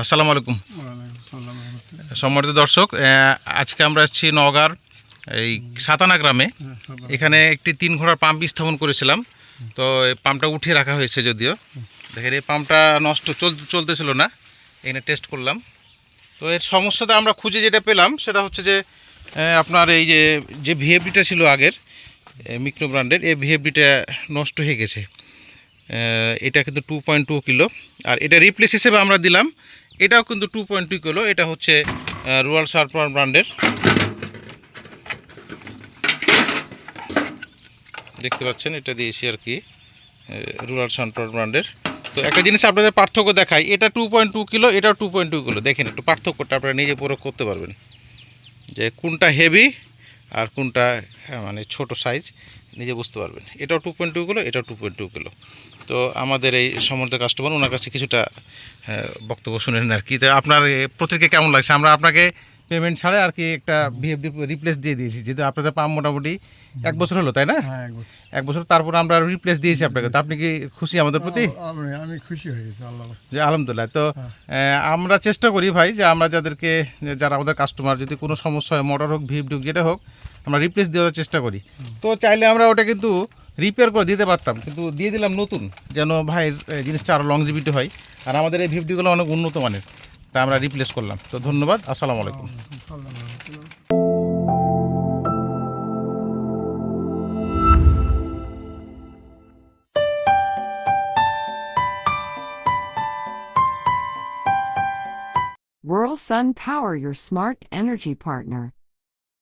আসসালামু আলাইকুম। সম্মানিত দর্শক আজকে আমরা এসেছি নওগাঁর এই সাতানা গ্রামে। হ্যাঁ, এখানে একটি তিন ঘোড়ার পাম্প স্থাপন করেছিলাম। তো এই পাম্পটা উঠিয়ে রাখা হয়েছে যদিও। দেখেন এই পাম্পটা নষ্ট চলতে চলতেছিল না। এখানে টেস্ট করলাম। তো এর সমস্যাটা আমরা খুঁজে যেটা পেলাম সেটা হচ্ছে যে আপনার এই যে যে ভিএফডিটা ছিল আগের মিক্রো ব্র্যান্ডের এই ভিএফডিটা নষ্ট হয়ে গেছে। এটা কিন্তু টু পয়েন্ট টু কিলো। আর এটা রিপ্লেস হিসেবে আমরা দিলাম এটাও কিন্তু টু পয়েন্ট টু কিলো, এটা হচ্ছে রুয়াল সারপার ব্র্যান্ডের দেখতে পাচ্ছেন, এটা দিয়েছি আর কি রুরাল সানপ্রার ব্র্যান্ডের তো একটা জিনিস আপনাদের পার্থক্য দেখাই, এটা টু পয়েন্ট টু কিলো, এটাও টু পয়েন্ট টু কিলো। দেখেন একটু পার্থক্যটা আপনারা নিজে প্রয়োগ করতে পারবেন। যে কোনটা হেভি আর কোনটা মানে ছোট সাইজ নিজে বুঝতে পারবেন। এটাও টু পয়েন্ট টু কিলো এটাও টু পয়েন্ট টু কিলো। তো আমাদের এই সমর্থ কাস্টমার ওনার কাছে কিছুটা হ্যাঁ, বক্তব্য শুনে নেন আর কি। তো আপনার প্রত্যেককে কেমন লাগছে? আমরা আপনাকে পেমেন্ট ছাড়া আর কি একটা ভিএফডি রিপ্লেস দিয়ে দিয়েছি। যেহেতু আপনাদের পাম্প মোটামুটি এক বছর হলো তাই না? হ্যাঁ এক বছর। তারপর আমরা রিপ্লেস দিয়েছি আপনাকে। তো আপনি কি খুশি আমাদের প্রতি? আমি আমি খুশি হয়ে গেছি আল্লাহ যে আলহামদুলিল্লাহ। তো আমরা চেষ্টা করি ভাই যে আমরা যাদেরকে যারা আমাদের কাস্টমার যদি কোনো সমস্যা হয় মোটর হোক ভিপ হোক যেটা হোক আমরা রিপ্লেস দেওয়ার চেষ্টা করি। তো চাইলে আমরা ওটা কিন্তু রিপেয়ার করে দিতে পারতাম কিন্তু দিয়ে দিলাম নতুন। যেন ভাইয়ের জিনিসটা আরও লংজিভিটি হয়। আর আমাদের এই ভিপডিগুলো অনেক উন্নত মানের। তা আমরা রিপ্লেস করলাম তো ধন্যবাদ আসসালামু আলাইকুম। Rural Sun Power, your smart energy partner.